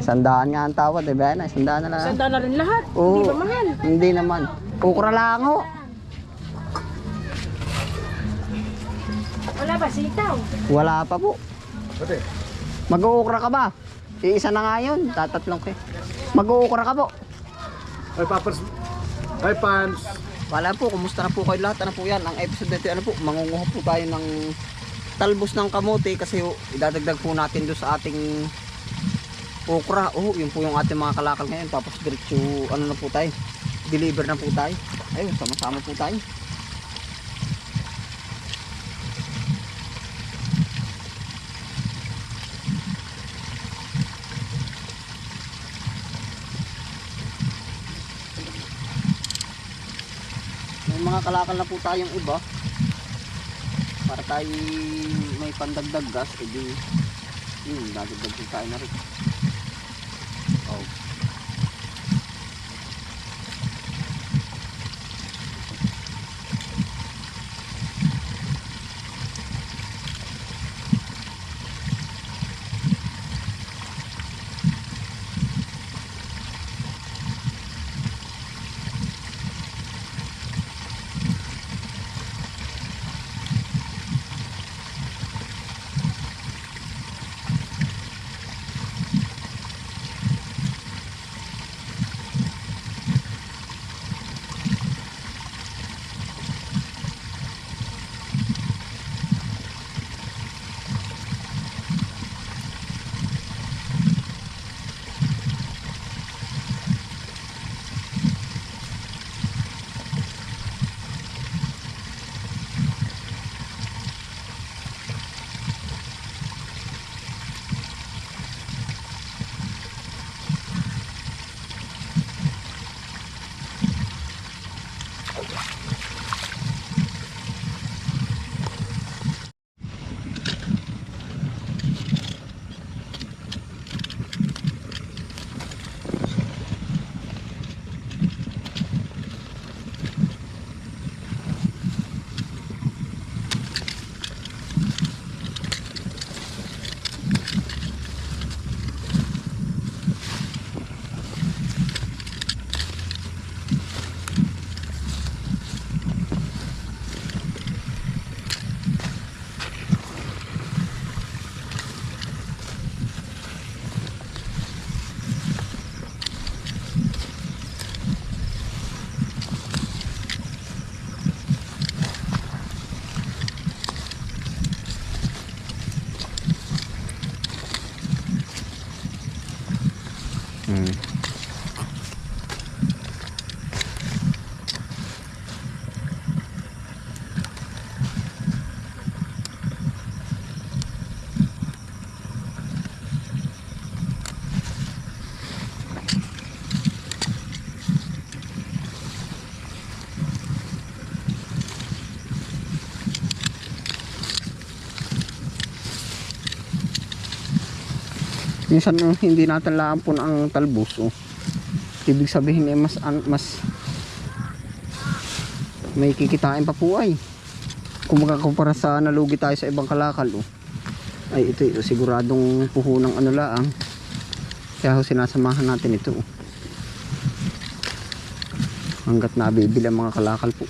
Sandaan nga ang tawad, eh, ba? Sandaan na lang. Sanda na rin lahat. Oo. Hindi ba mahal? Hindi naman. Ukra lang ho. Wala ba sitaw? Wala pa po. Mag-uukra ka ba? Iisa na nga yun. Tatatlong kayo. Mag-uukra ka po. Ay, papas. Ay, pants. Wala po. Kumusta na po kayo lahat? Ano po yan? Ang episode nito, ano po? Mangunguha po tayo ng talbos ng kamote kasi ho, idadagdag po natin doon sa ating okra. Oh, yun po yung ating mga kalakal ngayon. Tapos diretso, ano na po tayo? Deliver na po tayo. Ayun, sama-sama po tayo. May mga kalakal na po tayong iba. Para tayo may pandagdag gas, edi yun, dadagdag tayo na rin. Mm. Minsan oh, hindi natin laampon ang talbos oh. Ibig sabihin eh mas an- mas may kikitain pa po ay. Kung magkakumpara sa nalugi tayo sa ibang kalakal oh. Ay ito ito siguradong puhunang ano laang. Kaya ho sinasamahan natin ito oh. Hanggat nabibili ang mga kalakal po.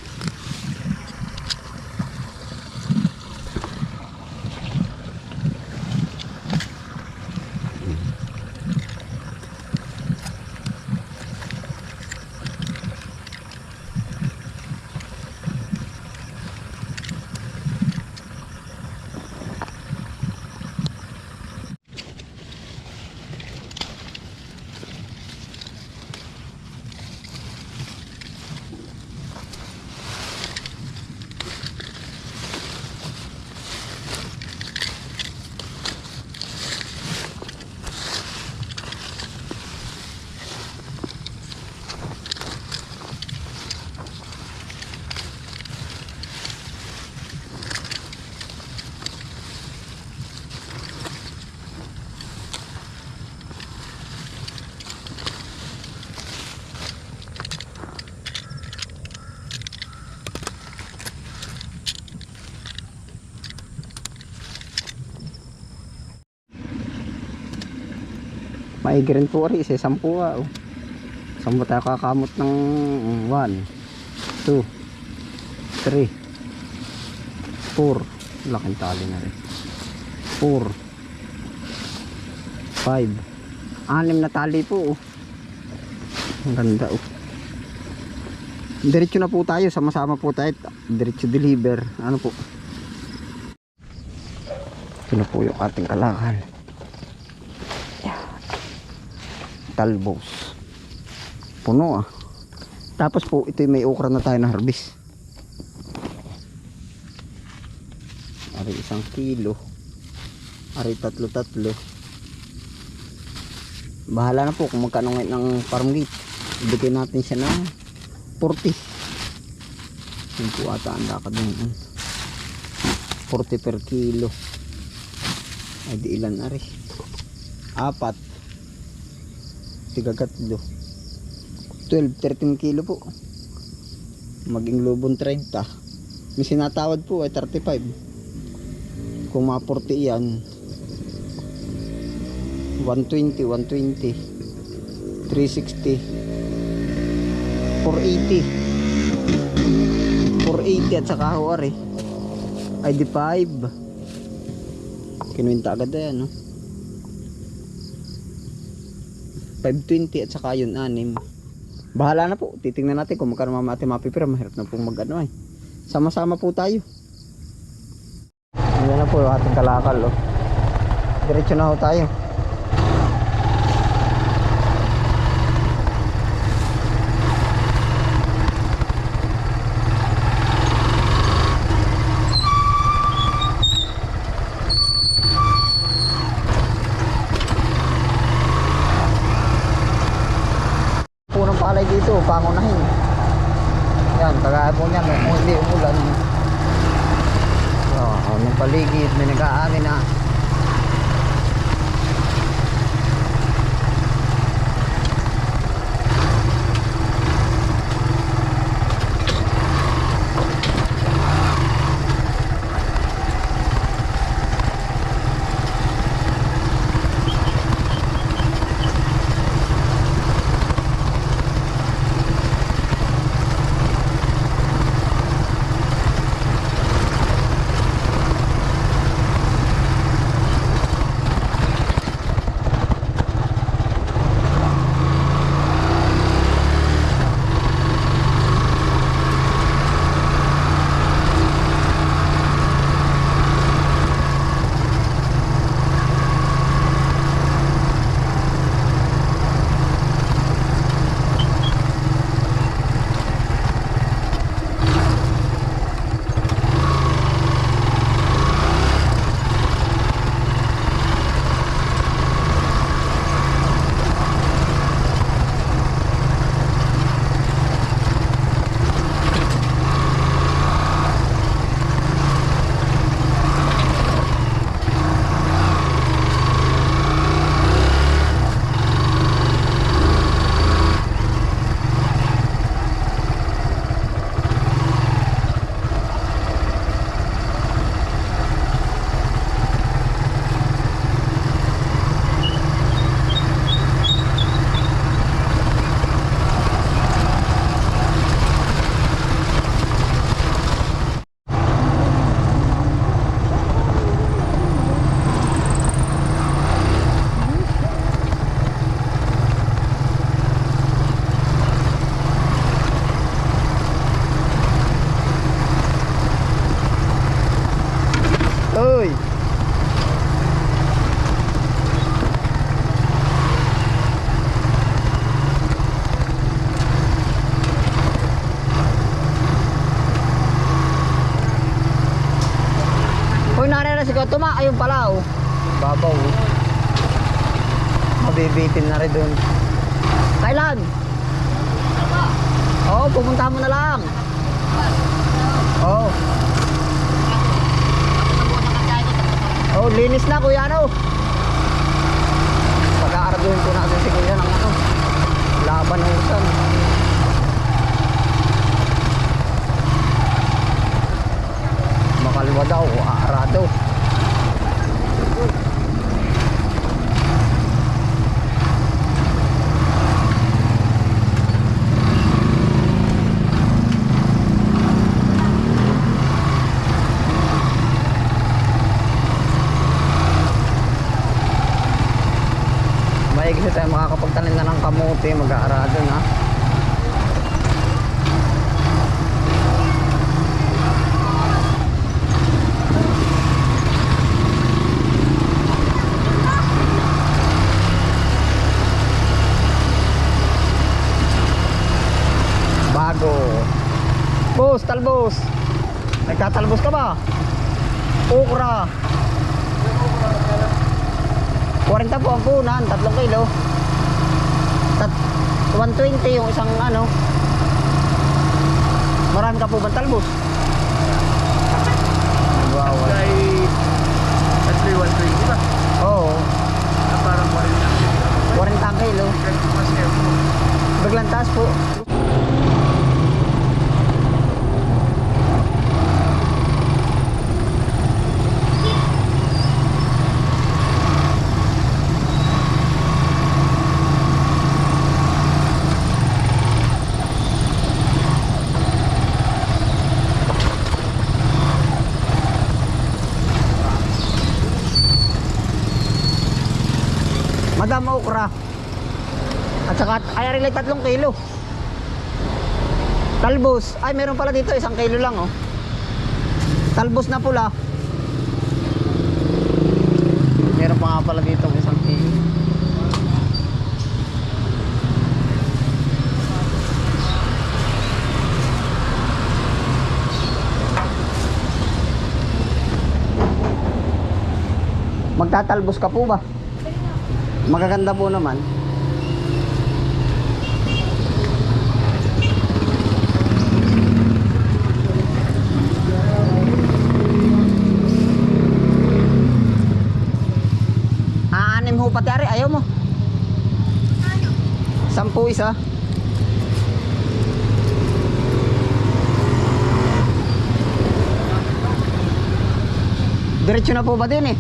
Maigi rin po rin, isa sampu ah. Oh. Ba tayo kakamot ng 1, 2, 3, 4. Laking tali na rin. 4, 5, anim na tali po. Oh. Ang ganda oh. Diretso na po tayo, sama-sama po tayo. Diretso deliver. Ano po? Ito na po yung ating kalakal. Yan. Talbos. Puno ah. Tapos po, ito may okra na tayo na harvest. Ari isang kilo. Ari tatlo-tatlo. Bahala na po kung magkano ngayon ng farm gate. Ibigay natin siya ng 40. Yun po ata ang lakad ng 40 per kilo. Ay di ilan ari. Apat. Tigagatlo. 12, 13 kilo po. Maging lubon 30. May sinatawad po ay 35. Kung mga 40 yan, 120, 120, 360, 480. 480 at saka huwari. Ay di 5. Kinuwinta agad yan, no? 520 at saka yun, 6. Bahala na po. Titingnan natin kung magkano mamati mapipira. Mahirap na pong mag ano ay. Sama-sama po tayo. Ayan na po ating kalakal, oh. Diretso na ho tayo. punong palay dito, pangunahin. Yan, kagaya po niya, may hindi umulan. Oh, ng paligid, may nag-aangin na. Na rin dun. Kailan? Oo, pupunta mo na lang. Oo. Oh, linis na kuya ano. Pag-aaraduhin ko na kasi si kuya ng ano. Laban ng usan. Makalwa daw, aarado. maigi tayo makakapagtanim na ng kamote, mag-aarado na. Bago. Boss, talbos. Nagtatalbos ka ba? Okra. 40 po ang punan, 3 kilo. Tat 120 yung isang ano. Marami ka po ba talbos? Wow. Kay at 120 ba? Oo, Na parang 40 40 ang kilo. Biglang taas po. Madam okra. At saka, ay, tatlong kilo. Talbos. Ay, meron pala dito, isang kilo lang, oh. Talbos na pula. Meron pa nga pala dito, isang kilo. Magtatalbos ka po ba? Magaganda po naman. Aanim ho pati ari, ayaw mo. Sampu isa. Diretso na po ba din eh?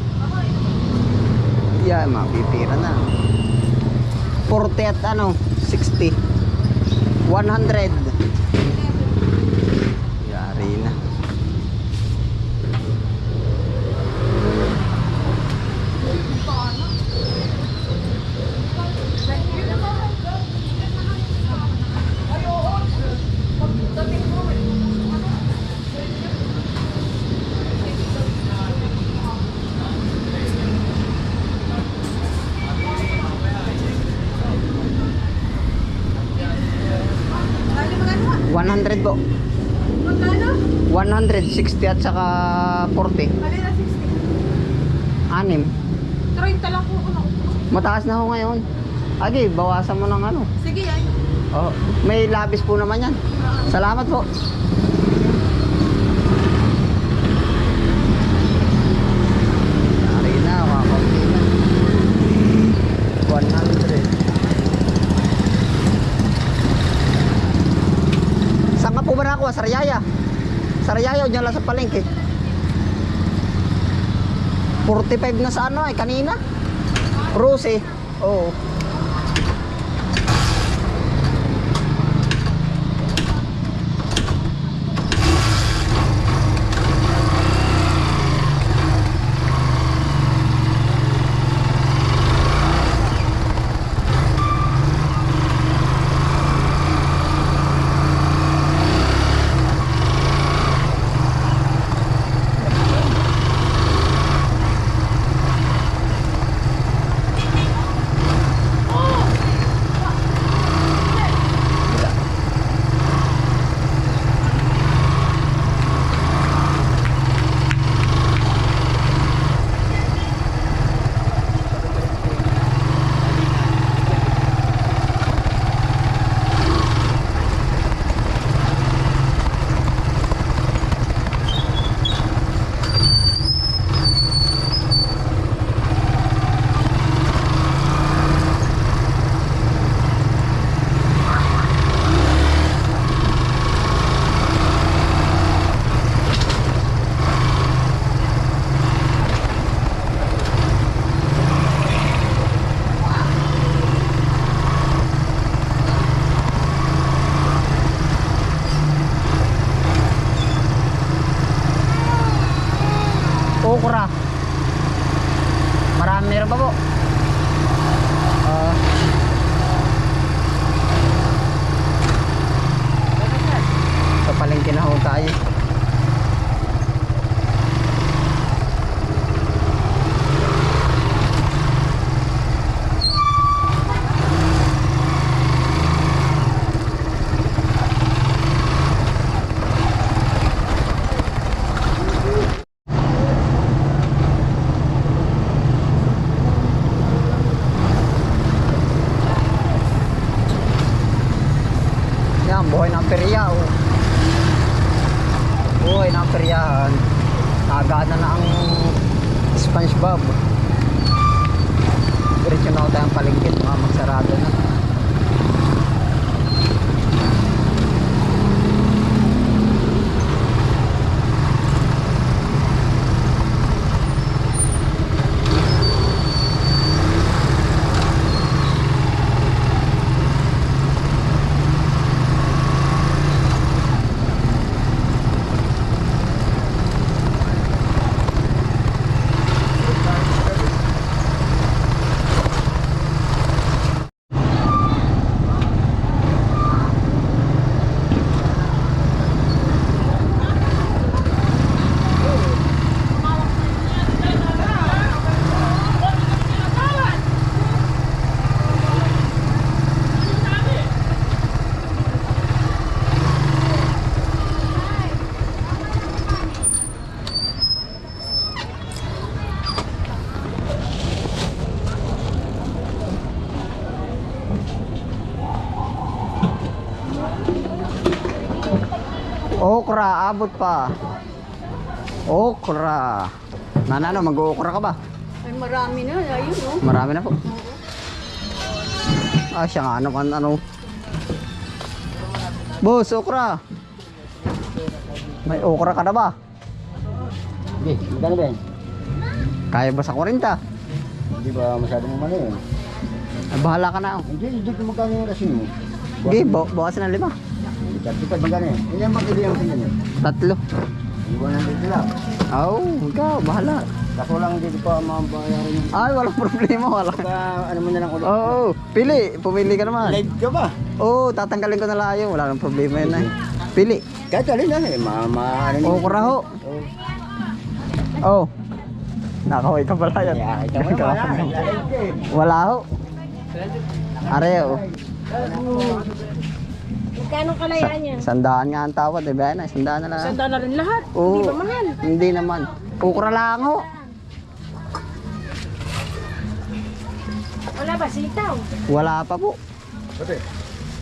Yeah, mapipira na. 40 at ano, 60. 100. Yari na. Bali magano ka? 100 po. Magkano? 160 at saka 40. Bali na 60. Anim. 30 lang po ako. Mataas na ho ngayon. Agi, bawasan mo ng ano. Sige yan. Oh, may labis po naman yan. Salamat po. Yari na, kakaunti na. 100. Saan ka po ba nakuha? Sa Riyaya? Sa Riyaya o dyan lang sa palengke? 45 na sa ano eh, kanina? Rose eh. Oo. Yan, Okra, abot pa. Okra. Nanano, mag-okra ka ba? Ay, marami na. Ayun, no? Marami na po. Ah, siya nga, ano kan ano. Boss, okra. May okra ka na ba? Hindi, magkano ba yan? Kaya ba sa 40? Hindi ba masyadong umano yun? Ah, bahala ka na. Hindi, hindi ko magkano yung rasin mo. Okay, bu bukasan ng lima. Hindi, 35 magkano yan? Ilan ba kilo yung tingnan yun? Tatlo. Iwan lang dito lang. Oh, ikaw, bahala. Kaso lang dito pa mabayaran yung... Ay, walang problema, wala. Baka ano mo na lang ulit. Oo, pili. Pumili ka naman. Live ka ba? Oo, tatanggalin ko na yun. Wala nang problema yun eh. Pili. Kahit alin na eh. Ma, ma, ano yun? Okra ho. Oo. Oh. Nakaway ka pala yan. Mo ah. Live ka eh. Wala ho. Are oh. Magkano kalayaan yan? Sandaan nga ang tawad, eh. Bayan na, sandaan na lang. Sanda na rin lahat. Oo. Hindi ba mahal? Hindi naman. Ukra lang ho. Wala ba sitaw? Wala pa po.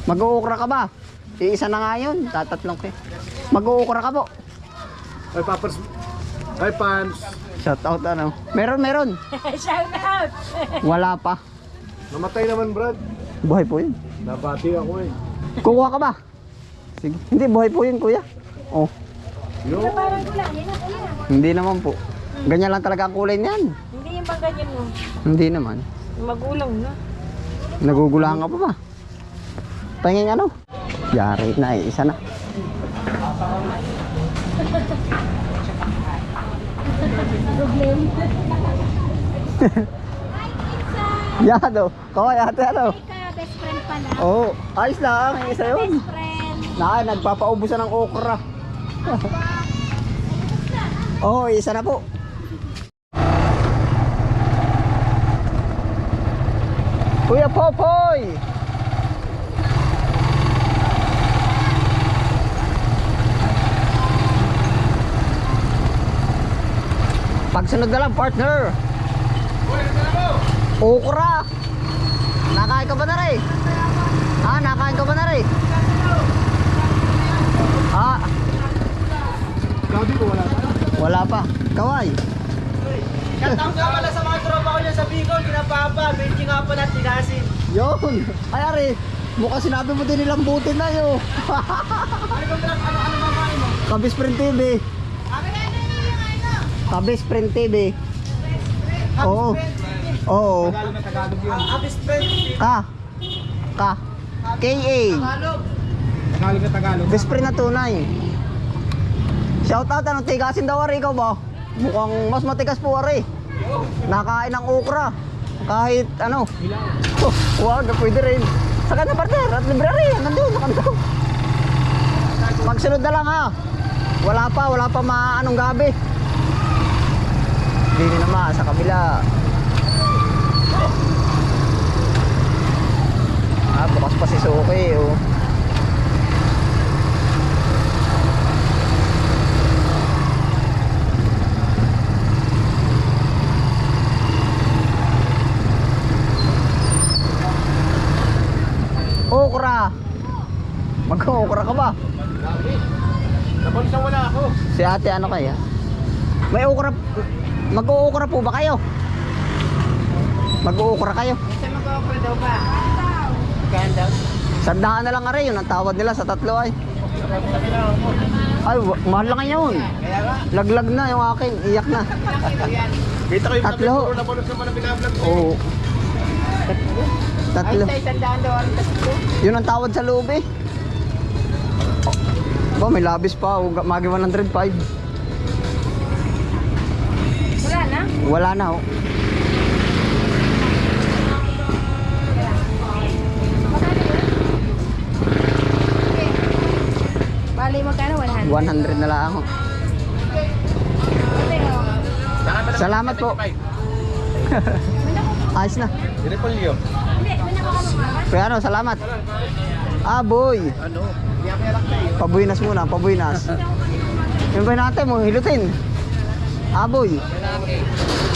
Mag-uukra ka ba? Iisa na nga yun. Tatatlong kayo. Mag-uukra ka po. Ay, papas. Ay, pants. Shout out ano. Meron, meron. Shout out! Wala pa. Namatay naman, Brad. Buhay po yun. Nabati ako eh. Kukuha ka ba? Sige. Hindi, buhay po yun kuya. Oh, Yo. Parang wala. Yan na, na. hindi naman po. Ganyan lang talaga ang kulay niyan. Hindi yung bang ganyan mo. Hindi naman. Magulang na. Nagugulangan ka pa ba? Pahingin ano? Yari na eh, isa na. Yado, kaway ate ano? Pala. Oo, oh, ayos lang, isa yun. Best friend. Na, nagpapaubusan ng okra. Oo, oh, isa na po. Kuya Popoy! Pagsunod na lang, partner. Okra! Nakain ka ba na rin? Ha? Nakain ka ba na rin? Ha? Gabi ko wala pa. Wala pa. Kaway. Katang ka pala sa mga tropa ko dyan sa Bicol, kinapapa, benji nga pala at tinasin. Yun. Ay, Ari. Mukhang sinabi mo din nilang butin na yun. Ano ba drag, ano, ano mamain mo? Kabis Print TV. Kabis Print TV. Oo. Oo. Abis friend, Ka. Ka. K.A. Tagalog. Tagalog na Tagalog. Best friend na tunay. Shout out anong tigasin daw Ari ikaw ba? Mukhang mas matigas po Ari. Nakain ng okra. Kahit ano. Oh, wag, pwede rin. Sa kanya partner, at libre rin. Nandun, kanto. Magsunod na lang ha. Wala pa, wala pa maanong gabi. Hindi naman, sa kabila. Bukas pa si Suki, oh. okra. Mag-uukra ka ba? Nabalsa wala ako. Si ate ano kaya? May ukra Mag-uukra po ba kayo? Mag-uukra kayo? Saan mag-offer daw ba? Sandaan na lang nga yun ang tawad nila sa tatlo ay. Ay, mahal lang yun. Laglag na yung akin, iyak na. Kita ko yung Tatlo. puro nabalos naman ang binablog. Oo. Tatlo. Ay, isang daan daw ang tatlo. Yun ang tawad sa loob eh. Ba, may labis pa. Magi 105. Wala na? Wala na oh. Bali, magkano? 100? 100 na lang ako. Salamat po. Ayos na. Direpolyo. Kaya ano, salamat. Ah, boy. Ano? Pabuinas muna, pabuinas. Yung ba natin mo, hilutin. Aboy.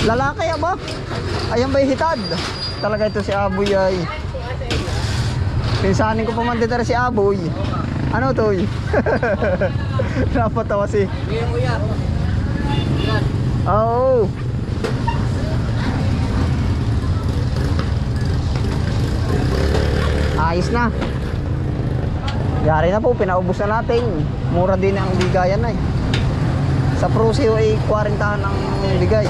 Lalaki aba. Ayan ba yung hitad? Talaga ito si Aboy ay. Pinsanin ko pa man dito si Aboy. Ano to? Napatawa si. Oo. Ayos na. Yari na po, pinaubos na natin. Mura din ang bigayan na eh. Sa Prusio ay 40 ang bigay.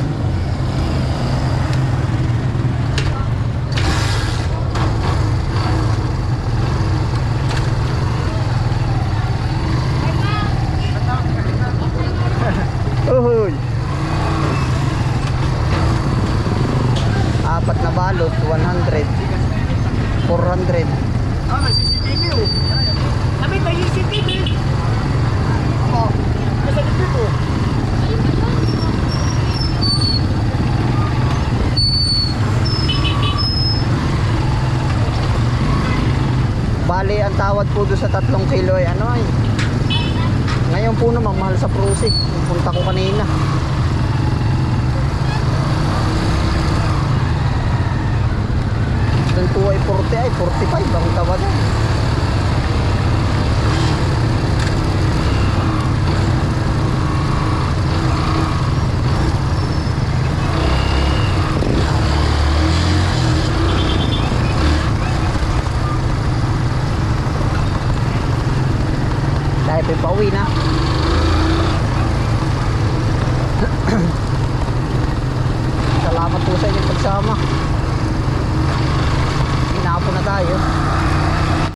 Uhuy. Apat na balot, 100. 400. Ah, may CCTV oh. Kami may CCTV. Oh, nasa likod ko. Bali, ang tawad po doon sa tatlong kilo ay ano ay. Ngayon po naman, mahal sa Prusi. Punta ko kanina. Doon po ay 40 ay 45 ang pauwi na. Inyong pagsama. Inapo na